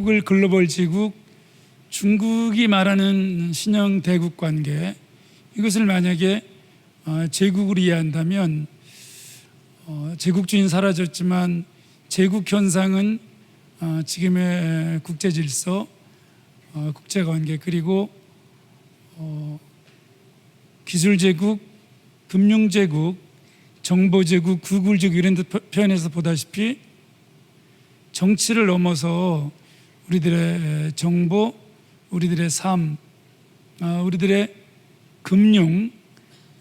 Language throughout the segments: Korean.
글로벌 글로벌 제국 중국이 말하는 신형 대국 관계 이것을 만약에 어, 제국으로 이해한다면 어, 제국주의는 사라졌지만 제국 현상은 어, 지금의 국제 질서, 어, 국제 관계 그리고 어, 기술 제국, 금융 제국, 정보 제국, 구글 제국 이런 데 표- 표현해서 보다시피 정치를 넘어서 우리들의 정보, 우리들의 삶, 아, 우리들의 금융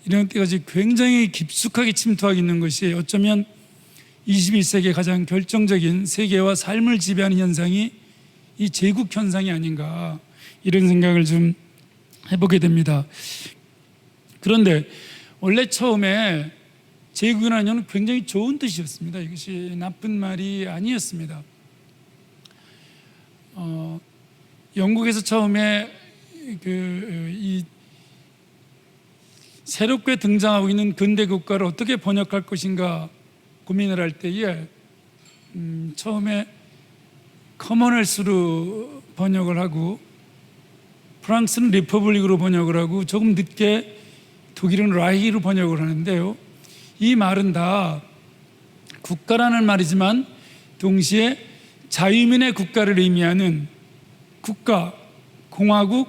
이런 것까지 굉장히 깊숙하게 침투하고 있는 것이 어쩌면 21세기의 가장 결정적인 세계와 삶을 지배하는 현상이 이 제국 현상이 아닌가 이런 생각을 좀 해보게 됩니다. 그런데 원래 처음에 제국이라는 건 굉장히 좋은 뜻이었습니다. 이것이 나쁜 말이 아니었습니다. 어, 영국에서 처음에 그 이 새롭게 등장하고 있는 근대 국가를 어떻게 번역할 것인가 고민을 할 때에 음, 처음에 커먼웰스로 번역을 하고 프랑스는 리퍼블릭으로 번역을 하고 조금 늦게 독일은 라이히로 번역을 하는데요. 이 말은 다 국가라는 말이지만 동시에 자유민의 국가를 의미하는 국가, 공화국,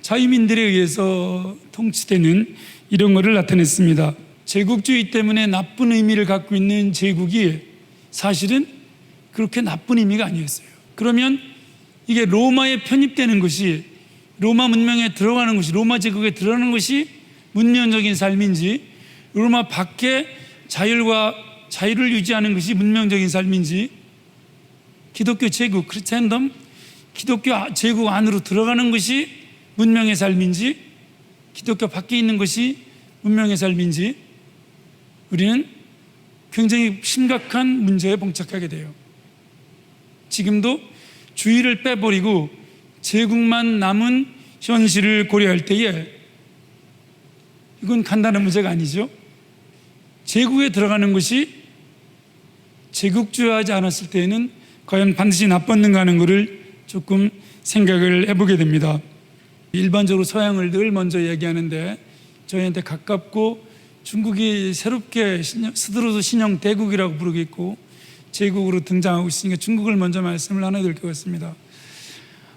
자유민들에 의해서 통치되는 이런 것을 나타냈습니다. 제국주의 때문에 나쁜 의미를 갖고 있는 제국이 사실은 그렇게 나쁜 의미가 아니었어요. 그러면 이게 로마에 편입되는 것이 로마 문명에 들어가는 것이 로마 제국에 들어가는 것이 문명적인 삶인지 로마 밖에 자율과 자유를 유지하는 것이 문명적인 삶인지 기독교 제국 크리스천덤 기독교 아- 제국 안으로 들어가는 것이 문명의 삶인지 기독교 밖에 있는 것이 문명의 삶인지 우리는 굉장히 심각한 문제에 봉착하게 돼요. 지금도 주의를 빼버리고 제국만 남은 현실을 고려할 때에 이건 간단한 문제가 아니죠. 제국에 들어가는 것이 제국주의하지 않았을 때에는 과연 반드시 나빴는가 하는 것을 조금 생각을 해보게 됩니다. 일반적으로 서양을 늘 먼저 얘기하는데 저희한테 가깝고 중국이 새롭게 신형, 스스로도 신형 대국이라고 부르겠고 제국으로 등장하고 있으니까 중국을 먼저 말씀을 하나 될것 같습니다.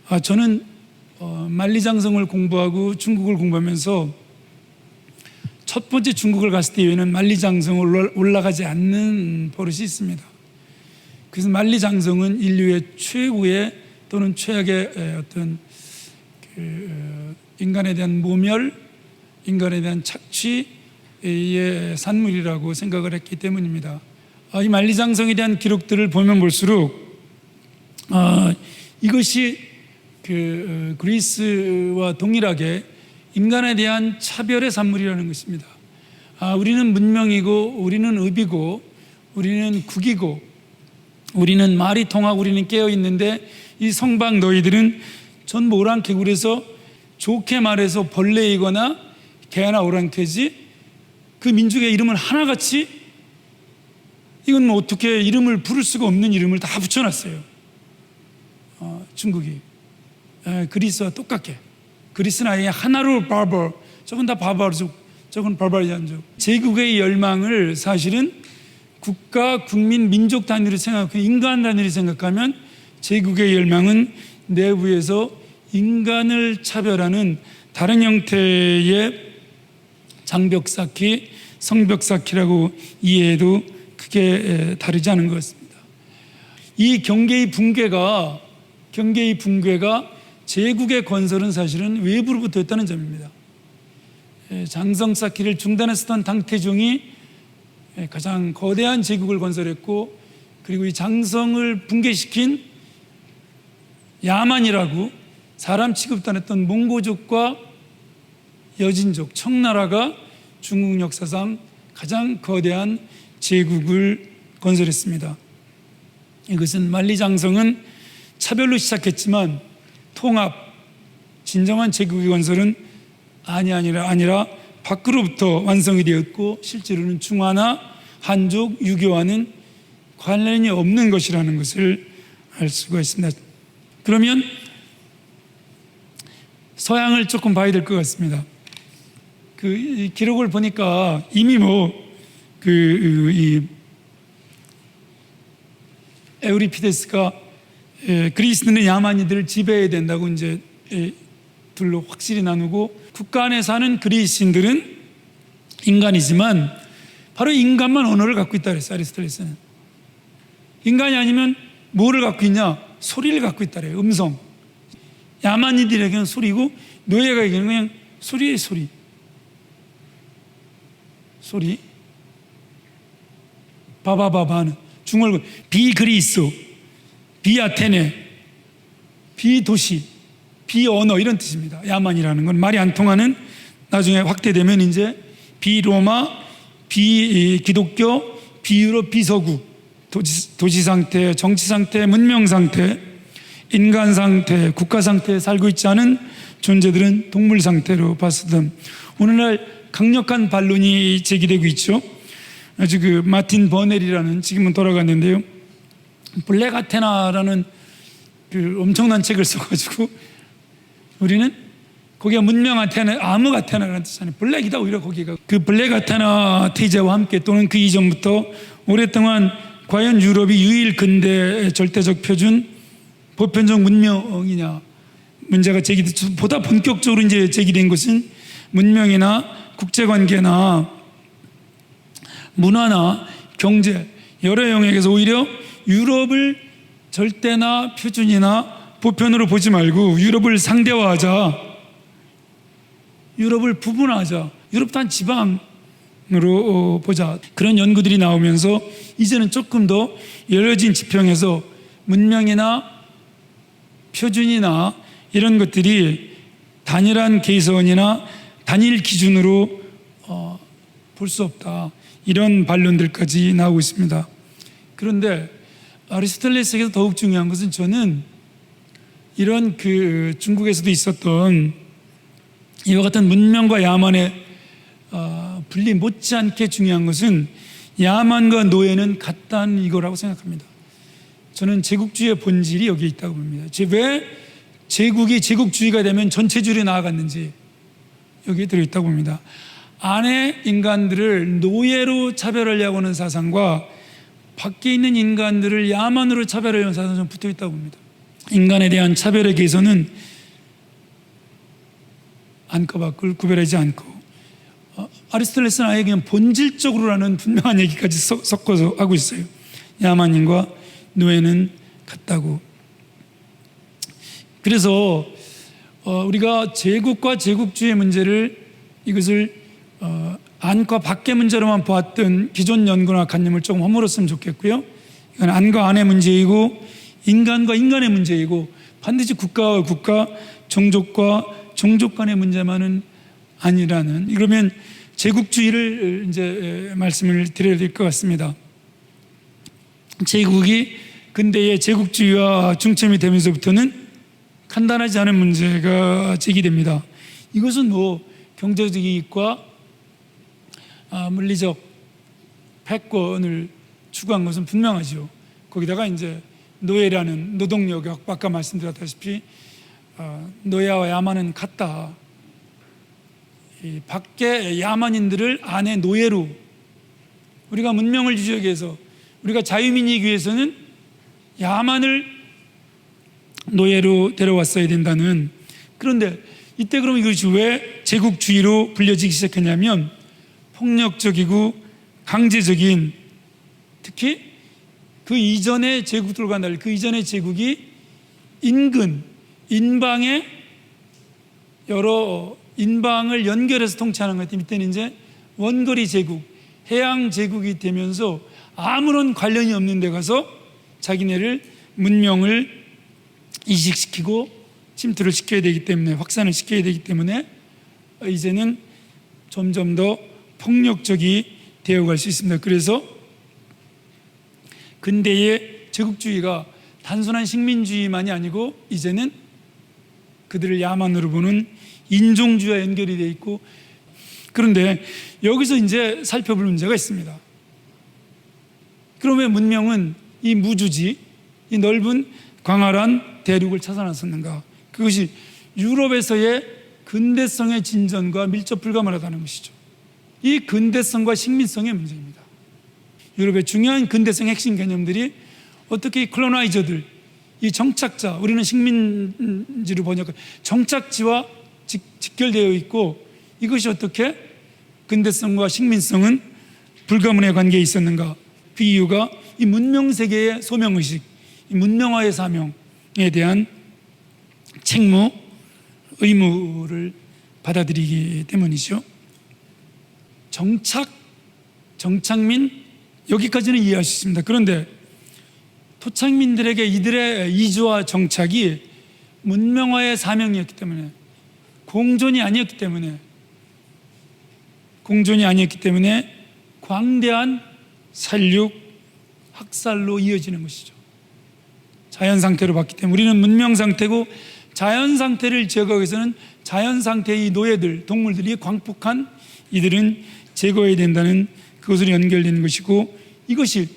아, 저는 어, 만리장성을 공부하고 중국을 공부하면서 첫 번째 중국을 갔을 때에는 만리장성을 올라- 올라가지 않는 버릇이 있습니다. 그래서 만리장성은 인류의 최고의 또는 최악의 에, 어떤 그 어, 인간에 대한 모멸, 인간에 대한 착취의 산물이라고 생각을 했기 때문입니다. 아, 이 만리장성에 대한 기록들을 보면 볼수록 아, 이것이 그 어, 그리스와 동일하게 인간에 대한 차별의 산물이라는 것입니다. 아, 우리는 문명이고 우리는 의비고 우리는 국이고 우리는 말이 통하고 우리는 깨어 있는데 이 성방 너희들은 전부 오랑캐굴에서 좋게 말해서 벌레이거나 개나 오랑캐지 그 민족의 이름을 하나같이 이건 뭐 어떻게 이름을 부를 수가 없는 이름을 다 붙여놨어요. 어, 중국이. 에, 그리스와 똑같게. 그리스는 아예 하나로 바버 저건 다 바바르족 저건 바바리안족 제국의 열망을 사실은 국가 국민 민족 단위로 생각하고 인간 단위로 생각하면 제국의 열망은 내부에서 인간을 차별하는 다른 형태의 장벽 쌓기, 성벽 쌓기라고 이해해도 크게 다르지 않은 것 같습니다. 이 경계의 붕괴가 경계의 붕괴가 제국의 건설은 사실은 외부로부터 했다는 점입니다. 에, 장성 쌓기를 중단했었던 당태종이 에, 가장 거대한 제국을 건설했고 그리고 이 장성을 붕괴시킨 야만이라고 사람 취급도 안 했던 몽고족과 여진족, 청나라가 중국 역사상 가장 거대한 제국을 건설했습니다. 이것은 만리장성은 차별로 시작했지만 통합, 진정한 제국의 건설은 아니 아니라 아니라 밖으로부터 완성이 되었고 실제로는 중화나 한족, 유교와는 관련이 없는 것이라는 것을 알 수가 있습니다. 그러면 서양을 조금 봐야 될 것 같습니다. 그이 기록을 보니까 이미 뭐그이 에우리피데스가 에, 그리스는 야만이들을 지배해야 된다고 이제 에, 둘로 확실히 나누고 안에 사는 그리스인들은 인간이지만 바로 인간만 언어를 갖고 있다 그랬어요 아리스토텔레스는. 인간이 아니면 뭐를 갖고 있냐? 소리를 갖고 있다 그래요 음성. 야만이들에게는 소리고 노예가에게는 그냥 소리의 소리. 소리. 바바바바는 중얼 비그리스 비아테네 비도시 비언어 이런 뜻입니다. 야만이라는 건 말이 안 통하는 나중에 확대되면 이제 비로마 비기독교 비유럽 비서구. 도시, 도시 상태 정치 상태 문명 상태 인간 상태 국가 상태에 살고 있지 않은 존재들은 동물 상태로 봤었던 오늘날 강력한 반론이 제기되고 있죠. 아주 그 마틴 버넬이라는 지금은 돌아갔는데요. 블랙 아테나라는 그 엄청난 책을 써가지고 우리는 거기가 문명 아테나, 암흑 아테나라는 뜻이잖아요. 블랙이다 오히려 거기가 그 블랙 아테나 태제와 함께 또는 그 이전부터 오랫동안 과연 유럽이 유일 근대 절대적 표준 보편적 문명이냐 문제가 제기돼 보다 본격적으로 이제 제기된 것은 문명이나 국제관계나 문화나 경제 여러 영역에서 오히려 유럽을 절대나 표준이나 보편으로 보지 말고 유럽을 상대화하자. 유럽을 부분화하자. 유럽도 한 지방으로 어, 보자. 그런 연구들이 나오면서 이제는 조금 더 열려진 지평에서 문명이나 표준이나 이런 것들이 단일한 개선이나 단일 기준으로 어, 볼 수 없다. 이런 반론들까지 나오고 있습니다. 그런데 아리스토텔레스에게서 더욱 중요한 것은 저는 이런 그 중국에서도 있었던 이와 같은 문명과 야만의 어, 분리 못지않게 중요한 것은 야만과 노예는 같다는 이거라고 생각합니다. 저는 제국주의의 본질이 여기 있다고 봅니다. 제- 왜 제국이 제국주의가 되면 전체주의로 나아갔는지 여기에 들어있다고 봅니다. 안에 인간들을 노예로 차별하려고 하는 사상과 밖에 있는 인간들을 야만으로 차별하려는 사상이 좀 붙어 있다고 봅니다. 인간에 대한 차별의 개선은 안과 밖을 구별하지 않고 어, 아리스토텔레스는 아예 그냥 본질적으로라는 분명한 얘기까지 섞- 섞어서 하고 있어요. 야만인과 노예는 같다고. 그래서 어, 우리가 제국과 제국주의 문제를 이것을 어, 안과 밖의 문제로만 보았던 기존 연구나 관념을 조금 허물었으면 좋겠고요. 이건 안과 안의 문제이고 인간과 인간의 문제이고 반드시 국가와 국가, 종족과 종족 간의 문제만은 아니라는 그러면 제국주의를 이제 말씀을 드려야 될 것 같습니다. 제국이 근대의 제국주의와 중점이 되면서부터는 간단하지 않은 문제가 제기됩니다. 이것은 뭐 경제적 이익과 아, 물리적 패권을 추구한 것은 분명하죠. 거기다가 이제 노예라는 노동력, 아까 말씀드렸다시피 어, 노예와 야만은 같다. 이 밖에 야만인들을 안에 노예로 우리가 문명을 유지하기 위해서 우리가 자유민이기 위해서는 야만을 노예로 데려왔어야 된다는 그런데 이때 그럼 이것이 왜 제국주의로 불려지기 시작했냐면 폭력적이고 강제적인 특히 그 이전의 제국들과 달리 그 이전의 제국이 인근 인방의 여러 인방을 연결해서 통치하는 것 같아요. 이때는 이제 원거리 제국, 해양 제국이 되면서 아무런 관련이 없는 데 가서 자기네를 문명을 이식시키고 침투를 시켜야 되기 때문에 확산을 시켜야 되기 때문에 이제는 점점 더 폭력적이 되어갈 수 있습니다. 그래서 근대의 제국주의가 단순한 식민주의만이 아니고 이제는 그들을 야만으로 보는 인종주의와 연결이 되어 있고 그런데 여기서 이제 살펴볼 문제가 있습니다. 그러면 문명은 이 무주지, 이 넓은 광활한 대륙을 찾아 나섰는가? 그것이 유럽에서의 근대성의 진전과 밀접 불가분하다는 것이죠. 이 근대성과 식민성의 문제입니다. 유럽의 중요한 근대성 핵심 개념들이 어떻게 이 콜로나이저들, 이 정착자, 우리는 식민지로 번역, 정착지와 직, 직결되어 있고 이것이 어떻게 근대성과 식민성은 불가문의 관계에 있었는가? 그 이유가 이 문명 세계의 소명 의식, 이 문명화의 사명에 대한 책무, 의무를 받아들이기 때문이죠. 정착, 정착민 여기까지는 이해할 수 있습니다. 그런데 토착민들에게 이들의 이주와 정착이 문명화의 사명이었기 때문에 공존이 아니었기 때문에 공존이 아니었기 때문에 광대한 살육, 학살로 이어지는 것이죠. 자연 상태로 봤기 때문에 우리는 문명 상태고 자연 상태를 제거하기 위해서는 자연 상태의 노예들, 동물들이 광폭한 이들은 제거해야 된다는 그것으로 연결되는 것이고 이것이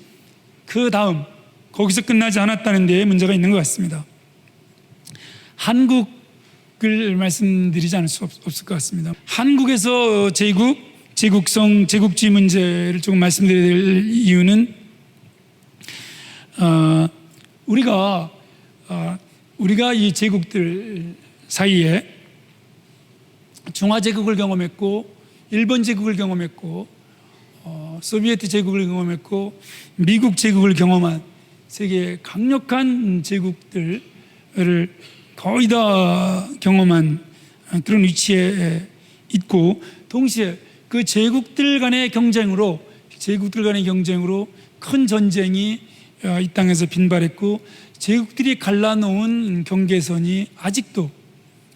그 다음 거기서 끝나지 않았다는 데에 문제가 있는 것 같습니다. 한국을 말씀드리지 않을 수 없, 없을 것 같습니다. 한국에서 제국, 제국성, 제국주의 문제를 조금 말씀드려야 될 이유는 어, 우리가 어, 우리가 이 제국들 사이에 중화 제국을 경험했고 일본 제국을 경험했고 어, 소비에트 제국을 경험했고 미국 제국을 경험한 세계 강력한 제국들을 거의 다 경험한 그런 위치에 있고 동시에 그 제국들 간의 경쟁으로 제국들 간의 경쟁으로 큰 전쟁이 어, 이 땅에서 빈발했고 제국들이 갈라놓은 경계선이 아직도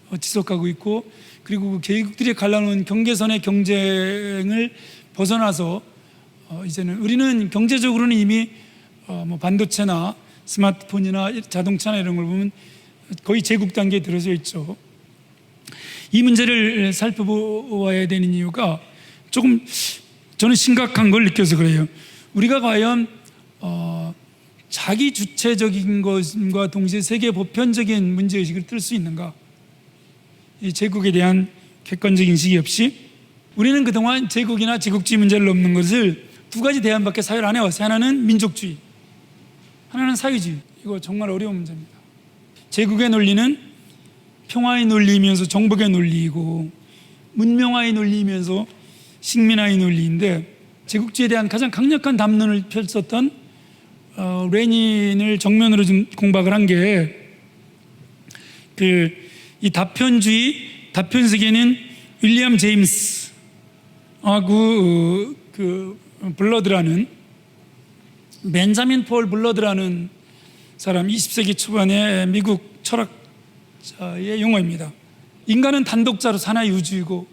어, 지속하고 있고 그리고 그 제국들이 갈라놓은 경계선의 경쟁을 벗어나서 어, 이제는 우리는 경제적으로는 이미 어, 뭐 반도체나 스마트폰이나 자동차나 이런 걸 보면 거의 제국 단계에 들어서 있죠. 이 문제를 살펴보아야 되는 이유가 조금 저는 심각한 걸 느껴서 그래요. 우리가 과연 어, 자기 주체적인 것과 동시에 세계 보편적인 문제 의식을 뜰 수 있는가? 이 제국에 대한 객관적인 인식이 없이 우리는 그동안 제국이나 제국주의 문제를 넘는 것을 두 가지 대안밖에 사회를 안 해왔어요. 하나는 민족주의, 하나는 사회주의. 이거 정말 어려운 문제입니다. 제국의 논리는 평화의 논리이면서 정복의 논리이고 문명화의 논리이면서 식민화의 논리인데 제국주의에 대한 가장 강력한 담론을 펼쳤던 어, 레닌을 정면으로 좀 공박을 한 게 그 이 다편주의 다편 세계는 윌리엄 제임스 하고 그 블러드라는 벤자민 폴 블러드라는 사람 20세기 초반의 미국 철학자의 용어입니다. 인간은 단독자로 사나이 우주이고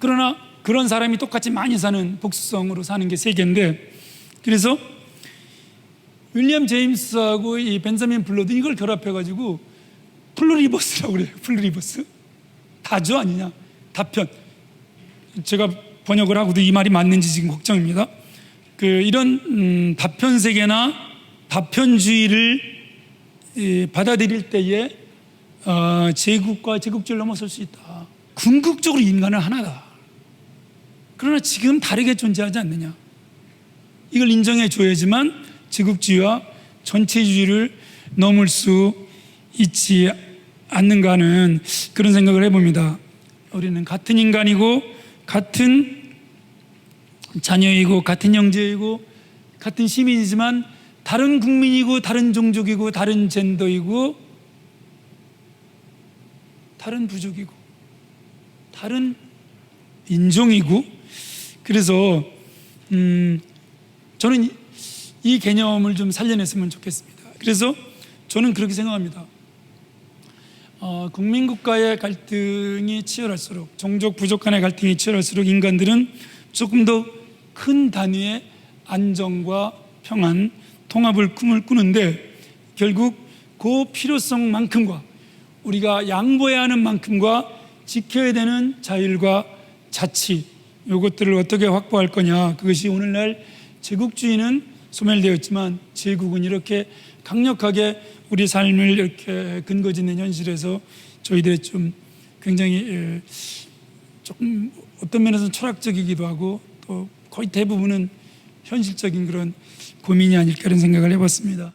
그러나 그런 사람이 똑같이 많이 사는 복수성으로 사는 게 세계인데 그래서 윌리엄 제임스하고 이 벤자민 블러드 이걸 결합해 가지고 플루리버스라고 그래요. 플루리버스 다주 아니냐 다편 제가 번역을 하고도 이 말이 맞는지 지금 걱정입니다. 그 이런 음, 다편 세계나 다편주의를 이, 받아들일 때에 어, 제국과 제국주의를 넘어설 수 있다. 궁극적으로 인간은 하나다. 그러나 지금 다르게 존재하지 않느냐. 이걸 인정해 줘야지만 제국주의와 전체주의를 넘을 수 있지 않는가 하는 그런 생각을 해봅니다. 우리는 같은 인간이고 같은 자녀이고 같은 형제이고 같은 시민이지만 다른 국민이고 다른 종족이고 다른 젠더이고 다른 부족이고 다른 인종이고 그래서 음 저는 이- 이 개념을 좀 살려냈으면 좋겠습니다. 그래서 저는 그렇게 생각합니다. 어, 국민국가의 갈등이 치열할수록 종족 부족 간의 갈등이 치열할수록 인간들은 조금 더 큰 단위의 안정과 평안, 통합을 꿈을 꾸는데 결국 그 필요성만큼과 우리가 양보해야 하는 만큼과 지켜야 되는 자율과 자치 이것들을 어떻게 확보할 거냐 그것이 오늘날 제국주의는 소멸되었지만 제국은 이렇게 강력하게 우리 삶을 이렇게 근거 짓는 현실에서 저희들의 좀 굉장히 예, 조금 어떤 면에서는 철학적이기도 하고 또 거의 대부분은 현실적인 그런 고민이 아닐까 이런 생각을 해봤습니다.